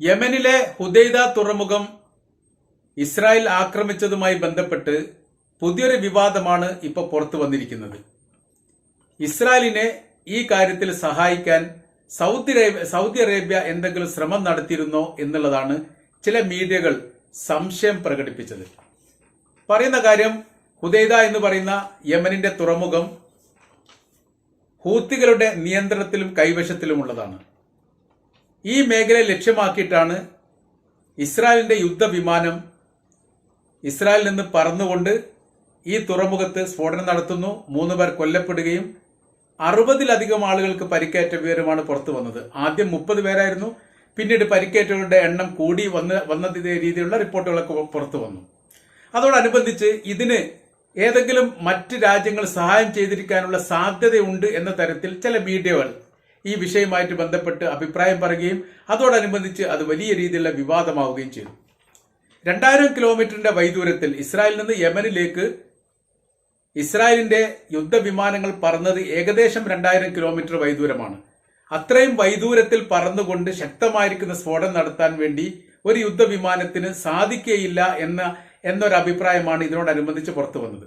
യമനിലെ ഹുദൈദ തുറമുഖം ഇസ്രായേൽ ആക്രമിച്ചതുമായി ബന്ധപ്പെട്ട് പുതിയൊരു വിവാദമാണ് ഇപ്പോൾ പുറത്തു വന്നിരിക്കുന്നത്. ഇസ്രായേലിനെ ഈ കാര്യത്തിൽ സഹായിക്കാൻ സൗദി സൗദി അറേബ്യ എന്തെങ്കിലും ശ്രമം നടത്തിയിരുന്നോ എന്നുള്ളതാണ് ചില മീഡിയകൾ സംശയം പ്രകടിപ്പിച്ചത്. പറയുന്ന കാര്യം ഹുദൈദ എന്ന് പറയുന്ന യമനിന്റെ തുറമുഖം ഹൂത്തികളുടെ നിയന്ത്രണത്തിലും കൈവശത്തിലുമുള്ളതാണ്. ഈ മേഖലയെ ലക്ഷ്യമാക്കിയിട്ടാണ് ഇസ്രായേലിന്റെ യുദ്ധവിമാനം ഇസ്രായേലിൽ നിന്ന് പറന്നുകൊണ്ട് ഈ തുറമുഖത്ത് സ്ഫോടനം നടത്തുന്നു. മൂന്ന് പേർ കൊല്ലപ്പെടുകയും അറുപതിലധികം ആളുകൾക്ക് പരിക്കേറ്റ വിവരമാണ് പുറത്തു വന്നത്. ആദ്യം മുപ്പത് പേരായിരുന്നു. പിന്നീട് പരിക്കേറ്റവരുടെ എണ്ണം കൂടി വന്ന് വന്നതിന്റെ രീതിയിലുള്ള റിപ്പോർട്ടുകളൊക്കെ പുറത്തു വന്നു. അതോടനുബന്ധിച്ച് ഇതിന് ഏതെങ്കിലും മറ്റ് രാജ്യങ്ങൾ സഹായം ചെയ്തിരിക്കാനുള്ള സാധ്യതയുണ്ട് എന്ന തരത്തിൽ ചില മീഡിയകൾ ഈ വിഷയവുമായിട്ട് ബന്ധപ്പെട്ട് അഭിപ്രായം പറയുകയും അതോടനുബന്ധിച്ച് അത് വലിയ രീതിയിലുള്ള വിവാദമാവുകയും ചെയ്തു. രണ്ടായിരം കിലോമീറ്ററിന്റെ വൈദൂരത്തിൽ ഇസ്രായേലിൽ നിന്ന് യമനിലേക്ക് ഇസ്രായേലിന്റെ യുദ്ധവിമാനങ്ങൾ പറന്നത് ഏകദേശം രണ്ടായിരം കിലോമീറ്റർ വൈദൂരമാണ്. അത്രയും വൈദൂരത്തിൽ പറന്നുകൊണ്ട് ശക്തമായിരിക്കുന്ന സ്ഫോടനം നടത്താൻ വേണ്ടി ഒരു യുദ്ധവിമാനത്തിന് സാധിക്കുകയില്ല എന്ന എന്നൊരു അഭിപ്രായമാണ് ഇതിനോടനുബന്ധിച്ച് പുറത്തു വന്നത്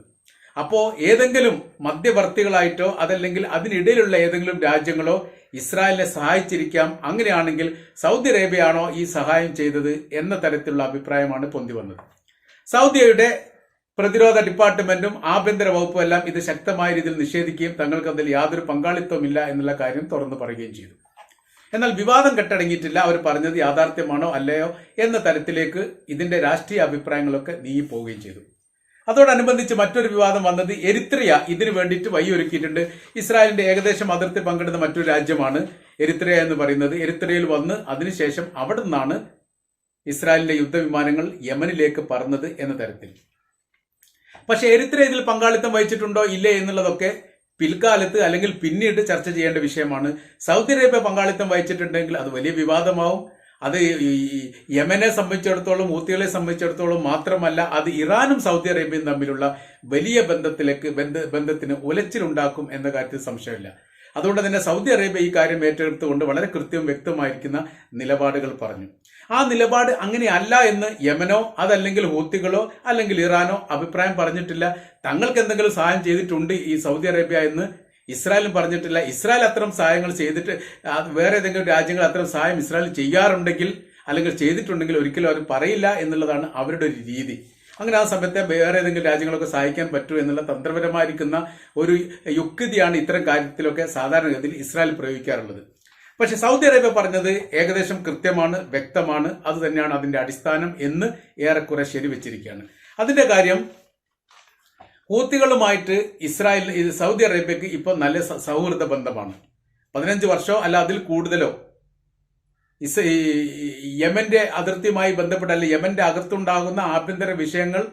അപ്പോ ഏതെങ്കിലും മധ്യവർത്തികളായിട്ടോ അതല്ലെങ്കിൽ അതിനിടയിലുള്ള ഏതെങ്കിലും രാജ്യങ്ങളോ ഇസ്രായേലിനെ സഹായിച്ചിരിക്കാം അങ്ങനെയാണെങ്കിൽ സൗദി അറേബ്യയാണോ ഈ സഹായം ചെയ്തത് എന്ന തരത്തിലുള്ള അഭിപ്രായമാണ് പൊന്തി വന്നത്. സൗദിയുടെ പ്രതിരോധ ഡിപ്പാർട്ട്മെന്റും ആഭ്യന്തര വകുപ്പും എല്ലാം ഇത് ശക്തമായ രീതിയിൽ നിഷേധിക്കുകയും തങ്ങൾക്ക് അതിൽ യാതൊരു പങ്കാളിത്തവുമില്ല എന്നുള്ള കാര്യം തുറന്നു പറയുകയും ചെയ്തു. എന്നാൽ വിവാദം കെട്ടടങ്ങിയിട്ടില്ല. അവർ പറഞ്ഞത് യാഥാർത്ഥ്യമാണോ അല്ലയോ എന്ന തരത്തിലേക്ക് ഇതിന്റെ രാഷ്ട്രീയ അഭിപ്രായങ്ങളൊക്കെ നീങ്ങിപ്പോവുകയും ചെയ്തു. അതോടനുബന്ധിച്ച് മറ്റൊരു വിവാദം വന്നത് എരിത്രിയ. ഇതിനു വേണ്ടിയിട്ട് വഴിയൊരുക്കിയിട്ടുണ്ട്. ഇസ്രായേലിന്റെ ഏകദേശം അതിർത്തി പങ്കിടുന്ന മറ്റൊരു രാജ്യമാണ് എരിത്രിയ എന്ന് പറയുന്നത്. എരിത്രിയയിൽ വന്ന് അതിനുശേഷം അവിടെ നിന്നാണ് ഇസ്രായേലിന്റെ യുദ്ധവിമാനങ്ങൾ യമനിലേക്ക് പറന്നത് എന്ന തരത്തിൽ. പക്ഷെ എരിത്രിയ ഇതിൽ പങ്കാളിത്തം വഹിച്ചിട്ടുണ്ടോ? ഇല്ലേ എന്നുള്ളതൊക്കെ പിൽക്കാലത്ത് അല്ലെങ്കിൽ പിന്നീട് ചർച്ച ചെയ്യേണ്ട വിഷയമാണ്. സൗദി അറേബ്യ പങ്കാളിത്തം വഹിച്ചിട്ടുണ്ടെങ്കിൽ അത് വലിയ വിവാദമാവും. അത് യമനെ സംബന്ധിച്ചിടത്തോളം ഊത്തികളെ സംബന്ധിച്ചിടത്തോളം മാത്രമല്ല അത് ഇറാനും സൗദി അറേബ്യയും തമ്മിലുള്ള വലിയ ബന്ധത്തിലേക്ക് ബന്ധ ബന്ധത്തിന് ഉലച്ചിലുണ്ടാക്കും എന്ന കാര്യത്തിൽ സംശയമില്ല. അതുകൊണ്ട് തന്നെ സൗദി അറേബ്യ ഈ കാര്യം ഏറ്റെടുത്തുകൊണ്ട് വളരെ കൃത്യവും വ്യക്തമായിരിക്കുന്ന നിലപാടുകൾ പറഞ്ഞു. ആ നിലപാട് അങ്ങനെയല്ല എന്ന് യമനോ അതല്ലെങ്കിൽ ഹൂത്തികളോ അല്ലെങ്കിൽ ഇറാനോ അഭിപ്രായം പറഞ്ഞിട്ടില്ല. തങ്ങൾക്ക് എന്തെങ്കിലും സഹായം ചെയ്തിട്ടുണ്ട് ഈ സൗദി അറേബ്യ എന്ന് ഇസ്രായേലും പറഞ്ഞിട്ടില്ല. ഇസ്രായേൽ അത്തരം സഹായങ്ങൾ ചെയ്തിട്ട് വേറെ ഏതെങ്കിലും രാജ്യങ്ങൾ അത്തരം സഹായം ഇസ്രായേൽ ചെയ്യാറുണ്ടെങ്കിൽ അല്ലെങ്കിൽ ചെയ്തിട്ടുണ്ടെങ്കിൽ ഒരിക്കലും അവർ പറയില്ല എന്നുള്ളതാണ് അവരുടെ ഒരു രീതി. അങ്ങനെ ആ സമയത്തെ വേറെ ഏതെങ്കിലും രാജ്യങ്ങളൊക്കെ സഹായിക്കാൻ പറ്റൂ എന്നുള്ള തന്ത്രപരമായിരിക്കുന്ന ഒരു യുക്തിയാണ് ഇത്തരം കാര്യത്തിലൊക്കെ സാധാരണഗതിയിൽ ഇസ്രായേൽ പ്രയോഗിക്കാറുള്ളത്. പക്ഷെ സൗദി അറേബ്യ പറഞ്ഞത് ഏകദേശം കൃത്യമാണ് വ്യക്തമാണ്. അത് തന്നെയാണ് അതിന്റെ അടിസ്ഥാനം എന്ന് ഏറെക്കുറെ ശരിവെച്ചിരിക്കുകയാണ്. അതിന്റെ കാര്യം ഹൂത്തികളുമായിട്ട് ഇസ്രായേൽ സൗദി അറേബ്യക്ക് ഇപ്പോൾ നല്ല സൗഹൃദ ബന്ധമാണ്. പതിനഞ്ച് വർഷമോ അല്ല അതിൽ കൂടുതലോ? ഇസ് യമന്റെ അതിർത്തിയുമായി ബന്ധപ്പെട്ട അല്ലെ യമന്റെ അകത്തുണ്ടാകുന്ന ആഭ്യന്തര വിഷയങ്ങൾ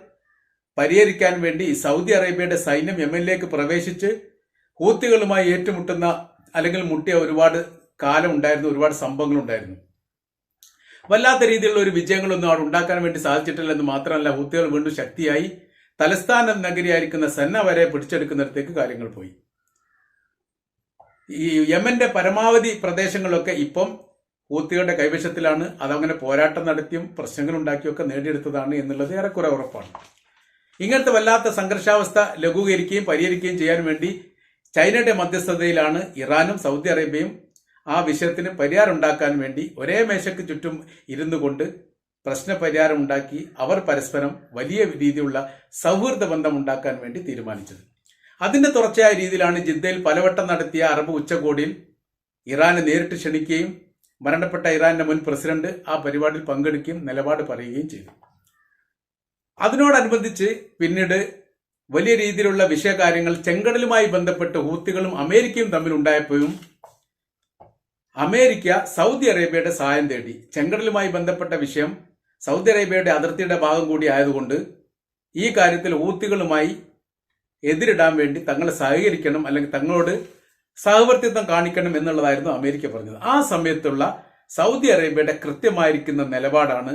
പരിഹരിക്കാൻ വേണ്ടി സൗദി അറേബ്യയുടെ സൈന്യം യമനിലേക്ക് പ്രവേശിച്ച് ഹൂത്തികളുമായി ഏറ്റുമുട്ടുന്ന അല്ലെങ്കിൽ മുട്ടിയ ഒരുപാട് കാലം ഉണ്ടായിരുന്നു ഒരുപാട് സംഭവങ്ങൾ ഉണ്ടായിരുന്നു. വല്ലാത്ത രീതിയിലുള്ള ഒരു വിജയങ്ങളൊന്നും അവിടെ ഉണ്ടാക്കാൻ വേണ്ടി സാധിച്ചിട്ടില്ല എന്ന് മാത്രമല്ല ഹൂത്തികൾ വീണ്ടും ശക്തിയായി. തലസ്ഥാന നഗരിയായിരിക്കുന്ന സന്ന വരെ പിടിച്ചെടുക്കുന്നിടത്തേക്ക് കാര്യങ്ങൾ പോയി. ഈ യമന്റെ പരമാവധി പ്രദേശങ്ങളൊക്കെ ഇപ്പം ഹൂത്തികളുടെ കൈവശത്തിലാണ്. അതങ്ങനെ പോരാട്ടം നടത്തിയും പ്രശ്നങ്ങൾ ഉണ്ടാക്കിയൊക്കെ നേടിയെടുത്തതാണ് എന്നുള്ളത് ഏറെക്കുറെ ഉറപ്പാണ്. ഇങ്ങനത്തെ വല്ലാത്ത സംഘർഷാവസ്ഥ ലഘൂകരിക്കുകയും പരിഹരിക്കുകയും ചെയ്യാൻ വേണ്ടി ചൈനയുടെ മധ്യസ്ഥതയിലാണ് ഇറാനും സൗദി അറേബ്യയും ആ വിഷയത്തിന് പരിഹാരം ഉണ്ടാക്കാൻ വേണ്ടി ഒരേ മേശയ്ക്ക് ചുറ്റും ഇരുന്നു കൊണ്ട് പ്രശ്ന പരിഹാരം ഉണ്ടാക്കി അവർ പരസ്പരം വലിയ രീതിയിലുള്ള സൗഹൃദ ബന്ധം ഉണ്ടാക്കാൻ വേണ്ടി തീരുമാനിച്ചത്. അതിന്റെ തുടർച്ചയായ രീതിയിലാണ് ജിദ്ദയിൽ പലവട്ടം നടത്തിയ അറബ് ഉച്ചകോടിയിൽ ഇറാനെ നേരിട്ട് ക്ഷണിക്കുകയും മരണപ്പെട്ട ഇറാന്റെ മുൻ പ്രസിഡന്റ് ആ പരിപാടിയിൽ പങ്കെടുക്കുകയും നിലപാട് പറയുകയും ചെയ്തു. അതിനോടനുബന്ധിച്ച് പിന്നീട് വലിയ രീതിയിലുള്ള വിഷയകാര്യങ്ങൾ ചെങ്കടലുമായി ബന്ധപ്പെട്ട് ഹൂത്തികളും അമേരിക്കയും തമ്മിൽ ഉണ്ടായപ്പോഴും അമേരിക്ക സൗദി അറേബ്യയുടെ സഹായം തേടി ചെങ്കടലുമായി ബന്ധപ്പെട്ട വിഷയം സൗദി അറേബ്യയുടെ അതിർത്തിയുടെ ഭാഗം കൂടി ആയതുകൊണ്ട് ഈ കാര്യത്തിൽ ഊത്തികളുമായി എതിരിടാൻ വേണ്ടി തങ്ങളെ സഹകരിക്കണം അല്ലെങ്കിൽ തങ്ങളോട് സഹവർത്തിത്വം കാണിക്കണം എന്നുള്ളതായിരുന്നു അമേരിക്ക പറഞ്ഞത്. ആ സമയത്തുള്ള സൗദി അറേബ്യയുടെ കൃത്യമായിരിക്കുന്ന നിലപാടാണ്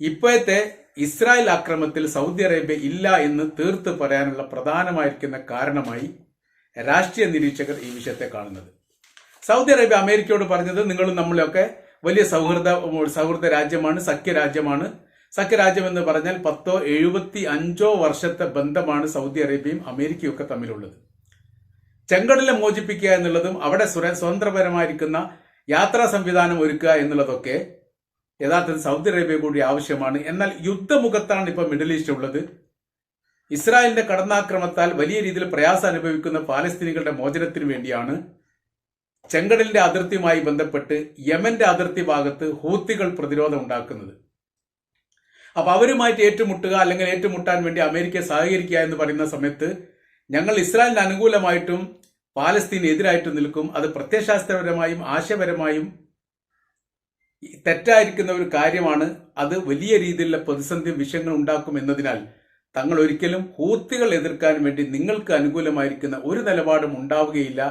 ഇപ്പോഴത്തെ ഇസ്രായേൽ ആക്രമണത്തിൽ സൗദി അറേബ്യ ഇല്ല എന്ന് തീർത്ത് പറയാനുള്ള പ്രധാനമായിരിക്കുന്ന കാരണമായി രാഷ്ട്രീയ നിരീക്ഷകർ ഈ വിഷയത്തെ കാണുന്നത്. സൗദി അറേബ്യ അമേരിക്കയോട് പറഞ്ഞത് നിങ്ങളും നമ്മളെയൊക്കെ വലിയ സൗഹൃദ സൗഹൃദ രാജ്യമാണ് സഖ്യരാജ്യമാണ്. സഖ്യരാജ്യം എന്ന് പറഞ്ഞാൽ പത്തോ എഴുപത്തി അഞ്ചോ വർഷത്തെ ബന്ധമാണ് സൗദി അറേബ്യയും അമേരിക്കയും ഒക്കെ തമ്മിലുള്ളത്. ചെങ്കടലെ മോചിപ്പിക്കുക എന്നുള്ളതും അവിടെ സ്വതന്ത്രപരമായിരിക്കുന്ന യാത്രാ സംവിധാനം ഒരുക്കുക എന്നുള്ളതൊക്കെ യഥാർത്ഥത്തിൽ സൗദി അറേബ്യ കൂടി ആവശ്യമാണ്. എന്നാൽ യുദ്ധമുഖത്താണ് ഇപ്പോൾ മിഡിൽ ഈസ്റ്റ് ഉള്ളത്. ഇസ്രായേലിന്റെ കടന്നാക്രമത്താൽ വലിയ രീതിയിൽ പ്രയാസം അനുഭവിക്കുന്ന പാലസ്തീനികളുടെ മോചനത്തിന് വേണ്ടിയാണ് ചെങ്കടലിന്റെ അതിർത്തിയുമായി ബന്ധപ്പെട്ട് യമന്റെ അതിർത്തി ഭാഗത്ത് ഹൂത്തികൾ പ്രതിരോധം ഉണ്ടാക്കുന്നത്. അപ്പൊ അവരുമായിട്ട് ഏറ്റുമുട്ടുക അല്ലെങ്കിൽ ഏറ്റുമുട്ടാൻ വേണ്ടി അമേരിക്ക സഹകരിക്കുക എന്ന് പറയുന്ന സമയത്ത് ഞങ്ങൾ ഇസ്രായേലിന് അനുകൂലമായിട്ടും പാലസ്തീന് എതിരായിട്ടും നിൽക്കും. അത് പ്രത്യശാസ്ത്രപരമായും ആശയപരമായും തെറ്റായിരിക്കുന്ന ഒരു കാര്യമാണ്. അത് വലിയ രീതിയിലുള്ള പ്രതിസന്ധി വിഷയങ്ങൾ ഉണ്ടാക്കും എന്നതിനാൽ തങ്ങൾ ഒരിക്കലും ഹൂത്തികൾ എതിർക്കാൻ വേണ്ടി നിങ്ങൾക്ക് അനുകൂലമായിരിക്കുന്ന ഒരു നിലപാടും ഉണ്ടാവുകയില്ല.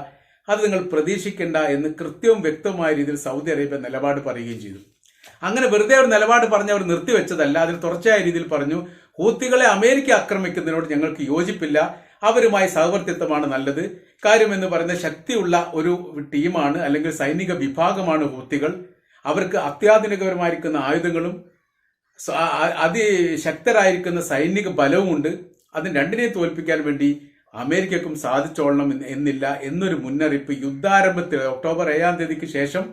അത് നിങ്ങൾ പ്രതീക്ഷിക്കേണ്ട എന്ന് കൃത്യവും വ്യക്തവുമായ രീതിയിൽ സൗദി അറേബ്യ നിലപാട് പറയുകയും ചെയ്തു. അങ്ങനെ വെറുതെ ഒരു നിലപാട് പറഞ്ഞ് അവർ നിർത്തിവെച്ചതല്ല അതിൽ തുടർച്ചയായ രീതിയിൽ പറഞ്ഞു ഹൂത്തികളെ അമേരിക്ക ആക്രമിക്കുന്നതിനോട് ഞങ്ങൾക്ക് യോജിപ്പില്ല അവരുമായി സഹവർത്തിത്വമാണ് നല്ലത്. കാര്യമെന്ന് പറയുന്ന ശക്തിയുള്ള ഒരു ടീമാണ് അല്ലെങ്കിൽ സൈനിക വിഭാഗമാണ് ഹൂത്തികൾ. അവർക്ക് അത്യാധുനികപരമായിരിക്കുന്ന ആയുധങ്ങളും അതിശക്തരായിരിക്കുന്ന സൈനിക ബലവുമുണ്ട്. അതിന് രണ്ടിനെയും തോൽപ്പിക്കാൻ വേണ്ടി അമേരിക്കക്കും സാധിച്ചോളണം എന്ന് എന്നില്ല എന്നൊരു മുന്നറിയിപ്പ് യുദ്ധാരംഭത്തിൽ ഒക്ടോബർ ഏഴാം തീയതിക്ക് ശേഷം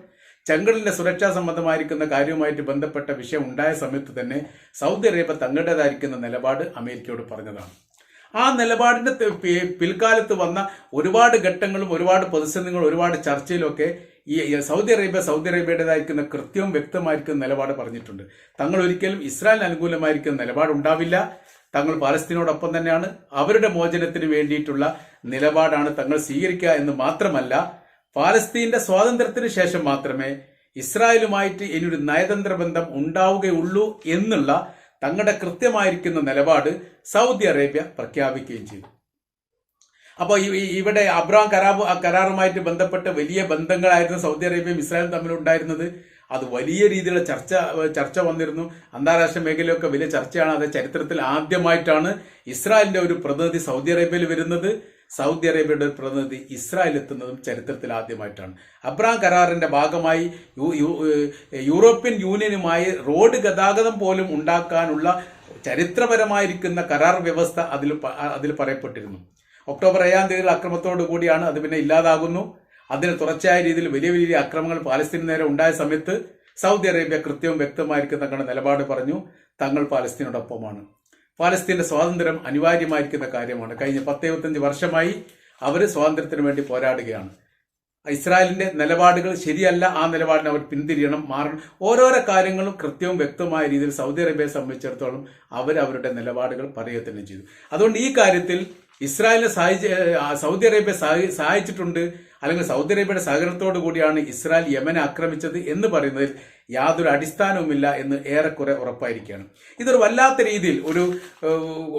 ചെങ്കടലിന്റെ സുരക്ഷാ സംബന്ധമായിരിക്കുന്ന കാര്യവുമായിട്ട് ബന്ധപ്പെട്ട വിഷയം ഉണ്ടായ സമയത്ത് തന്നെ സൗദി അറേബ്യ തങ്ങളുടേതായിരിക്കുന്ന നിലപാട് അമേരിക്കയോട് പറഞ്ഞതാണ്. ആ നിലപാടിന്റെ പിൽക്കാലത്ത് വന്ന ഒരുപാട് ഘട്ടങ്ങളും ഒരുപാട് പ്രതിസന്ധികളും ഒരുപാട് ചർച്ചയിലൊക്കെ ഈ സൗദി അറേബ്യ സൗദി അറേബ്യയുടേതായിരിക്കുന്ന കൃത്യവും വ്യക്തമായിരിക്കുന്ന നിലപാട് പറഞ്ഞിട്ടുണ്ട്. തങ്ങൾ ഒരിക്കലും ഇസ്രായേലിന് അനുകൂലമായിരിക്കുന്ന നിലപാടുണ്ടാവില്ല. തങ്ങൾ പാലസ്തീനോടൊപ്പം തന്നെയാണ് അവരുടെ മോചനത്തിന് വേണ്ടിയിട്ടുള്ള നിലപാടാണ് തങ്ങൾ സ്വീകരിക്കുക എന്ന് മാത്രമല്ല പാലസ്തീന്റെ സ്വാതന്ത്ര്യത്തിന് ശേഷം മാത്രമേ ഇസ്രായേലുമായിട്ട് ഇനിയൊരു നയതന്ത്ര ബന്ധം ഉണ്ടാവുകയുള്ളൂ എന്നുള്ള തങ്ങളുടെ കൃത്യമായിരിക്കുന്ന നിലപാട് സൗദി അറേബ്യ പ്രഖ്യാപിക്കുകയും ചെയ്തു. അപ്പോൾ ഇവിടെ അബ്രാം കരാബ് കരാറുമായിട്ട് ബന്ധപ്പെട്ട വലിയ ബന്ധങ്ങളായിരുന്നു സൗദി അറേബ്യയും ഇസ്രായേലും തമ്മിലുണ്ടായിരുന്നത്. അത് വലിയ രീതിയിലുള്ള ചർച്ച ചർച്ച വന്നിരുന്നു. അന്താരാഷ്ട്ര മേഖലയൊക്കെ വലിയ ചർച്ചയാണ്. അത് ചരിത്രത്തിൽ ആദ്യമായിട്ടാണ് ഇസ്രായേലിന്റെ ഒരു പ്രതിനിധി സൗദി അറേബ്യയിൽ വരുന്നത്. സൗദി അറേബ്യയുടെ ഒരു പ്രതിനിധി ഇസ്രായേൽ എത്തുന്നതും ചരിത്രത്തിൽ ആദ്യമായിട്ടാണ്. അബ്രാം കരാറിന്റെ ഭാഗമായി യൂറോപ്യൻ യൂണിയനുമായി റോഡ് ഗതാഗതം പോലും ഉണ്ടാക്കാനുള്ള ചരിത്രപരമായിരിക്കുന്ന കരാർ വ്യവസ്ഥ അതിൽ അതിൽ പറയപ്പെട്ടിരുന്നു. ഒക്ടോബർ ഏഴാം തീയതി അക്രമത്തോടു കൂടിയാണ് അത് പിന്നെ ഇല്ലാതാകുന്നു. അതിന് തുടർച്ചയായ രീതിയിൽ വലിയ വലിയ അക്രമങ്ങൾ പാലസ്തീന് നേരെ ഉണ്ടായ സമയത്ത് സൗദി അറേബ്യ കൃത്യവും വ്യക്തമായിരിക്കുന്ന തങ്ങളുടെ നിലപാട് പറഞ്ഞു തങ്ങൾ പാലസ്തീനോടൊപ്പമാണ്. പാലസ്തീന്റെ സ്വാതന്ത്ര്യം അനിവാര്യമായിരിക്കുന്ന കാര്യമാണ്. കഴിഞ്ഞ പത്ത് എഴുപത്തഞ്ച് വർഷമായി അവർ സ്വാതന്ത്ര്യത്തിന് വേണ്ടി പോരാടുകയാണ്. ഇസ്രായേലിന്റെ നിലപാടുകൾ ശരിയല്ല ആ നിലപാടിനെ അവർ പിന്തിരിയണം മാറണം. ഓരോരോ കാര്യങ്ങളും കൃത്യവും വ്യക്തമായ രീതിയിൽ സൗദി അറേബ്യയെ സംബന്ധിച്ചിടത്തോളം അവർ അവരുടെ നിലപാടുകൾ പറയുക തന്നെ ചെയ്തു. അതുകൊണ്ട് ഈ കാര്യത്തിൽ ഇസ്രായേലിനെ സഹായിച്ച് സൗദി അറേബ്യ സഹായിച്ചിട്ടുണ്ട്. അല്ലെങ്കിൽ സൗദി അറേബ്യയുടെ സഹകരണത്തോടു കൂടിയാണ് ഇസ്രായേൽ യമനെ ആക്രമിച്ചത് എന്ന് പറയുന്നതിൽ യാതൊരു അടിസ്ഥാനവുമില്ല എന്ന് ഏറെക്കുറെ ഉറപ്പായിരിക്കുകയാണ്. ഇതൊരു വല്ലാത്ത രീതിയിൽ ഒരു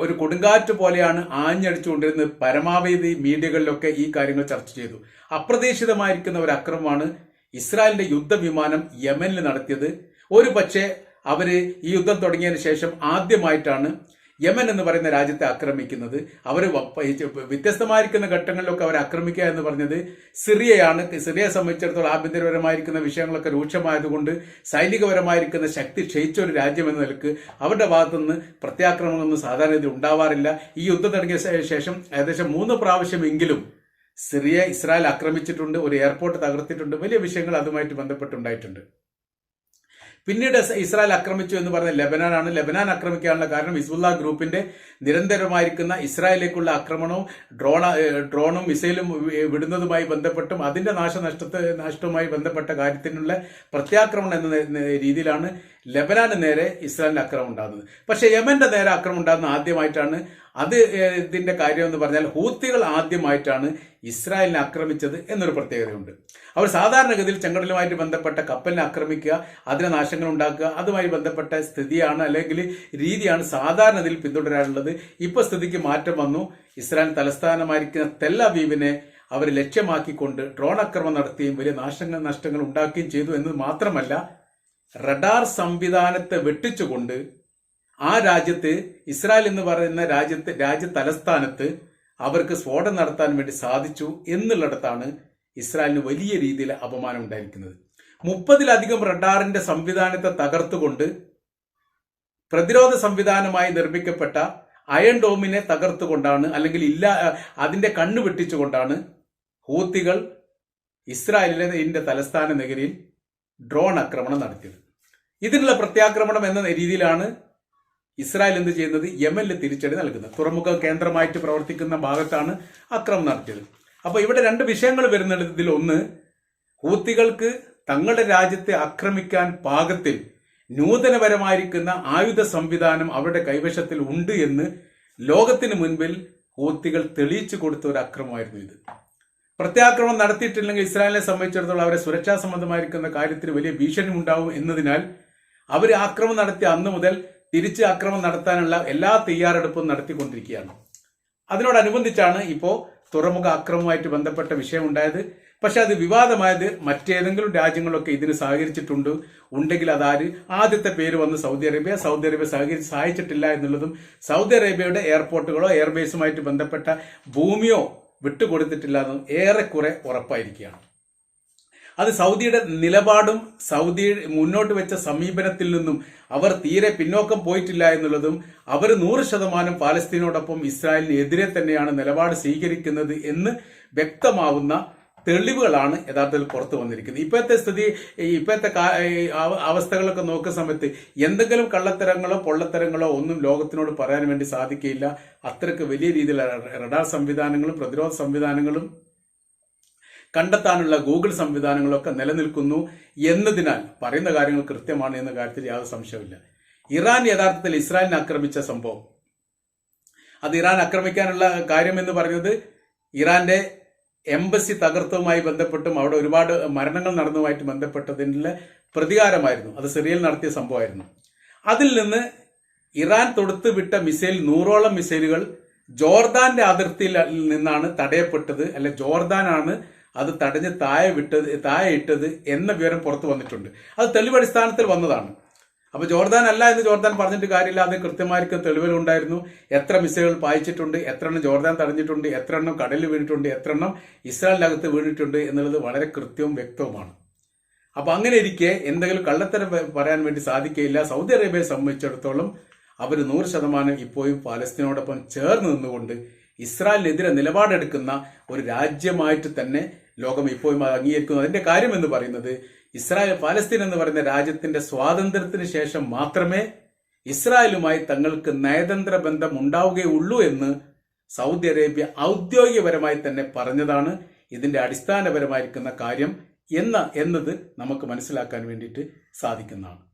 ഒരു കൊടുങ്കാറ്റ് പോലെയാണ് ആഞ്ഞടിച്ചുകൊണ്ടിരുന്നത് പരമാവധി മീഡിയകളിലൊക്കെ ഈ കാര്യങ്ങൾ ചർച്ച ചെയ്തു. അപ്രതീക്ഷിതമായിരിക്കുന്ന ഒരു അക്രമമാണ് ഇസ്രായേലിന്റെ യുദ്ധവിമാനം യമനിൽ നടത്തിയത്. ഒരു പക്ഷേ അവർ ഈ യുദ്ധം തുടങ്ങിയതിന് ശേഷം ആദ്യമായിട്ടാണ് യമൻ എന്ന് പറയുന്ന രാജ്യത്തെ ആക്രമിക്കുന്നത് അവർ വ്യത്യസ്തമായിരിക്കുന്ന ഘട്ടങ്ങളിലൊക്കെ അവർ ആക്രമിക്കുക എന്ന് പറഞ്ഞത് സിറിയയാണ്. സിറിയയെ സംബന്ധിച്ചിടത്തോളം ആഭ്യന്തരപരമായിരിക്കുന്ന വിഷയങ്ങളൊക്കെ രൂക്ഷമായതുകൊണ്ട് സൈനികപരമായിരിക്കുന്ന ശക്തി ക്ഷയിച്ച ഒരു രാജ്യം എന്ന നിലയ്ക്ക് അവരുടെ ഭാഗത്തുനിന്ന് പ്രത്യാക്രമണമൊന്നും സാധാരണ ഇതിൽ ഉണ്ടാവാറില്ല. ഈ യുദ്ധം തുടങ്ങിയ ശേഷം ഏകദേശം മൂന്ന് പ്രാവശ്യമെങ്കിലും സിറിയ ഇസ്രായേൽ ആക്രമിച്ചിട്ടുണ്ട് ഒരു എയർപോർട്ട് തകർത്തിട്ടുണ്ട്. വലിയ വിഷയങ്ങൾ അതുമായിട്ട് ബന്ധപ്പെട്ടുണ്ടായിട്ടുണ്ട്. പിന്നീട് ഇസ്രായേൽ ആക്രമിച്ചു എന്ന് പറഞ്ഞ ആണ് ലെബനാൻ ആക്രമിക്കാനുള്ള കാരണം ഹിസ്ബുല്ല ഗ്രൂപ്പിന്റെ നിരന്തരമായിരിക്കുന്ന ഇസ്രായേലിലേക്കുള്ള ആക്രമണവും ഡ്രോണ ഡ്രോണും മിസൈലും വിടുന്നതുമായി ബന്ധപ്പെട്ടും അതിന്റെ നാശനഷ്ടത്തെ നഷ്ടവുമായി ബന്ധപ്പെട്ട കാര്യത്തിനുള്ള പ്രത്യാക്രമണം എന്ന രീതിയിലാണ് ലെബനാന് നേരെ ഇസ്രായേലിന് അക്രമം ഉണ്ടാകുന്നത്. പക്ഷേ യമന്റെ നേരെ അക്രമം ഉണ്ടാകുന്ന ആദ്യമായിട്ടാണ്. അത് ഇതിന്റെ കാര്യം എന്ന് പറഞ്ഞാൽ ഹൂത്തികൾ ആദ്യമായിട്ടാണ് ഇസ്രായേലിനെ ആക്രമിച്ചത് എന്നൊരു പ്രത്യേകതയുണ്ട്. അവർ സാധാരണഗതിയിൽ ചെങ്കടലുമായിട്ട് ബന്ധപ്പെട്ട കപ്പലിനെ ആക്രമിക്കുക അതിന് നാശങ്ങൾ ഉണ്ടാക്കുക അതുമായി ബന്ധപ്പെട്ട സ്ഥിതിയാണ് അല്ലെങ്കിൽ രീതിയാണ് സാധാരണ ഇതിൽ പിന്തുടരാറുള്ളത് ഇപ്പൊ സ്ഥിതിക്ക് മാറ്റം വന്നു. ഇസ്രായേൽ തലസ്ഥാനമായിരിക്കുന്ന തെല്ലവീവിനെ അവർ ലക്ഷ്യമാക്കിക്കൊണ്ട് ഡ്രോൺ ആക്രമണം നടത്തുകയും വലിയ നാശങ്ങൾ നഷ്ടങ്ങൾ ഉണ്ടാക്കുകയും ചെയ്തു എന്ന് മാത്രമല്ല റഡാർ സംവിധാനത്തെ വെട്ടിച്ചുകൊണ്ട് ആ രാജ്യത്ത് ഇസ്രായേൽ എന്ന് പറയുന്ന രാജ്യത്ത് രാജ്യ തലസ്ഥാനത്ത് അവർക്ക് സ്ഫോടനം നടത്താൻ വേണ്ടി സാധിച്ചു എന്നുള്ളിടത്താണ് ഇസ്രായേലിന് വലിയ രീതിയിൽ അപമാനം ഉണ്ടായിരിക്കുന്നത്. മുപ്പതിലധികം റഡാറിന്റെ സംവിധാനത്തെ തകർത്തുകൊണ്ട് പ്രതിരോധ സംവിധാനമായി നിർമ്മിക്കപ്പെട്ട അയൺ ഡോമിനെ തകർത്തുകൊണ്ടാണ് അല്ലെങ്കിൽ ഇല്ല അതിന്റെ കണ്ണു വെട്ടിച്ചുകൊണ്ടാണ് ഹൂത്തികൾ ഇസ്രായേലിന്റെ തലസ്ഥാന നഗരിയിൽ ഡ്രോൺ ആക്രമണം നടത്തിയത്. ഇതിനുള്ള പ്രത്യാക്രമണം എന്ന രീതിയിലാണ് ഇസ്രായേൽ എന്ത് ചെയ്യുന്നത്? യമനിൽ തിരിച്ചടി നൽകുന്നത്. തുറമുഖ കേന്ദ്രമായിട്ട് പ്രവർത്തിക്കുന്ന ഭാഗത്താണ് അക്രമം നടത്തിയത്. അപ്പൊ ഇവിടെ രണ്ട് വിഷയങ്ങൾ വരുന്നുണ്ട്. ഇതിൽ ഒന്ന് ഹൂത്തികൾക്ക് തങ്ങളുടെ രാജ്യത്തെ ആക്രമിക്കാൻ പാകത്തിൽ നൂതനപരമായിരിക്കുന്ന ആയുധ സംവിധാനം അവരുടെ കൈവശത്തിൽ ഉണ്ട് എന്ന് ലോകത്തിന് മുൻപിൽ ഹൂത്തികൾ തെളിയിച്ചു കൊടുത്ത ഒരു അക്രമമായിരുന്നു ഇത്. പ്രത്യാക്രമണം നടത്തിയിട്ടില്ലെങ്കിൽ ഇസ്രായേലിനെ സംബന്ധിച്ചിടത്തോളം അവരെ സുരക്ഷാ സംബന്ധമായിരിക്കുന്ന കാര്യത്തിൽ വലിയ ഭീഷണി ഉണ്ടാവും എന്നതിനാൽ അവർ ആക്രമണം നടത്തിയ അന്ന് മുതൽ തിരിച്ച് ആക്രമണം നടത്താനുള്ള എല്ലാ തയ്യാറെടുപ്പും നടത്തിക്കൊണ്ടിരിക്കുകയാണ്. അതിനോടനുബന്ധിച്ചാണ് ഇപ്പോൾ തുറമുഖ ആക്രമവുമായിട്ട് ബന്ധപ്പെട്ട വിഷയം ഉണ്ടായത് പക്ഷെ അത് വിവാദമായത് മറ്റേതെങ്കിലും രാജ്യങ്ങളൊക്കെ ഇതിന് സഹകരിച്ചിട്ടുണ്ട്. ഉണ്ടെങ്കിൽ അതാര്? ആദ്യത്തെ പേര് വന്ന് സൗദി അറേബ്യ. സൗദി അറേബ്യ സഹകരിച്ച് സഹായിച്ചിട്ടില്ല എന്നുള്ളതും സൗദി അറേബ്യയുടെ എയർപോർട്ടുകളോ എയർബേസുമായിട്ട് ബന്ധപ്പെട്ട ഭൂമിയോ വിട്ടുകൊടുത്തിട്ടില്ല എന്ന് ഏറെക്കുറെ ഉറപ്പായിരിക്കുകയാണ്. അത് സൗദിയുടെ നിലപാടും സൗദി മുന്നോട്ട് വെച്ച സമീപനത്തിൽ നിന്നും അവർ തീരെ പിന്നോക്കം പോയിട്ടില്ല എന്നുള്ളതും അവർ നൂറ് ശതമാനം പാലസ്തീനോടൊപ്പം ഇസ്രായേലിനെതിരെ തന്നെയാണ് നിലപാട് സ്വീകരിക്കുന്നത് എന്ന് വ്യക്തമാവുന്ന തെളിവുകളാണ് യഥാർത്ഥത്തിൽ പുറത്തു വന്നിരിക്കുന്നത്. ഇപ്പോഴത്തെ സ്ഥിതി ഇപ്പോഴത്തെ അവസ്ഥകളൊക്കെ നോക്കുന്ന സമയത്ത് എന്തെങ്കിലും കള്ളത്തരങ്ങളോ പൊള്ളത്തരങ്ങളോ ഒന്നും ലോകത്തിനോട് പറയാൻ വേണ്ടി സാധിക്കില്ല അത്രയ്ക്ക് വലിയ രീതിയിലുള്ള റഡാർ സംവിധാനങ്ങളും പ്രതിരോധ സംവിധാനങ്ങളും കണ്ടെത്താനുള്ള ഗൂഗിൾ സംവിധാനങ്ങളൊക്കെ നിലനിൽക്കുന്നു എന്നതിനാൽ പറയുന്ന കാര്യങ്ങൾ കൃത്യമാണ് എന്ന കാര്യത്തിൽ യാതൊരു സംശയമില്ല ഇറാൻ യഥാർത്ഥത്തിൽ ഇസ്രായേലിനെ ആക്രമിച്ച സംഭവം. അത് ഇറാൻ ആക്രമിക്കാനുള്ള കാര്യം എന്ന് പറയുന്നത് ഇറാന്റെ എംബസി തകർത്തതുമായി ബന്ധപ്പെട്ടും അവിടെ ഒരുപാട് മരണങ്ങൾ നടന്നതുമായിട്ട് ബന്ധപ്പെട്ടതിന്റെ പ്രതികാരമായിരുന്നു. അത് സിറിയയിൽ നടത്തിയ സംഭവമായിരുന്നു. അതിൽ നിന്ന് ഇറാൻ തൊടുത്ത് വിട്ട മിസൈൽ നൂറോളം മിസൈലുകൾ ജോർദാന്റെ അതിർത്തിയിൽ നിന്നാണ് തടയപ്പെട്ടത്. അല്ലെ ജോർദാനാണ് അത് തടഞ്ഞ് താഴെ വിട്ടത് താഴെ ഇട്ടത് എന്ന വിവരം പുറത്തു വന്നിട്ടുണ്ട്. അത് തെളിവടിസ്ഥാനത്തിൽ വന്നതാണ്. അപ്പൊ ജോർദാൻ അല്ല എന്ന് ജോർദാൻ പറഞ്ഞിട്ട് കാര്യമില്ല. അത് കൃത്യമായിരിക്കും തെളിവുകളുണ്ടായിരുന്നു എത്ര മിസൈലുകൾ പായിച്ചിട്ടുണ്ട് എത്ര എണ്ണം ജോർദാൻ തടഞ്ഞിട്ടുണ്ട് എത്ര എണ്ണം കടലിൽ വീണിട്ടുണ്ട് എത്ര എണ്ണം ഇസ്രായേലിനകത്ത് വീണിട്ടുണ്ട് എന്നുള്ളത് വളരെ കൃത്യവും വ്യക്തവുമാണ്. അപ്പൊ അങ്ങനെ ഇരിക്കെ എന്തെങ്കിലും കള്ളത്തരം പറയാൻ വേണ്ടി സാധിക്കുകയില്ല സൗദി അറേബ്യയെ സംബന്ധിച്ചിടത്തോളം അവർ നൂറ് ശതമാനം ഇപ്പോഴും പാലസ്തീനോടൊപ്പം ചേർന്ന് നിന്നുകൊണ്ട് ഇസ്രായേലിനെതിരെ നിലപാടെടുക്കുന്ന ഒരു രാജ്യമായിട്ട് തന്നെ ലോകം ഇപ്പോഴും അംഗീകരിക്കുന്നു. അതിന്റെ കാര്യം എന്ന് പറയുന്നത് ഇസ്രായേൽ പാലസ്തീൻ എന്ന് പറയുന്ന രാജ്യത്തിന്റെ സ്വാതന്ത്ര്യത്തിന് ശേഷം മാത്രമേ ഇസ്രായേലുമായി തങ്ങൾക്ക് നയതന്ത്ര ബന്ധം ഉണ്ടാവുകയുള്ളൂ എന്ന് സൗദി അറേബ്യ ഔദ്യോഗികപരമായി തന്നെ പറഞ്ഞതാണ്. ഇതിന്റെ അടിസ്ഥാനപരമായിരിക്കുന്ന കാര്യം എന്ന എന്നത് നമുക്ക് മനസ്സിലാക്കാൻ വേണ്ടിയിട്ട് സാധിക്കുന്നതാണ്.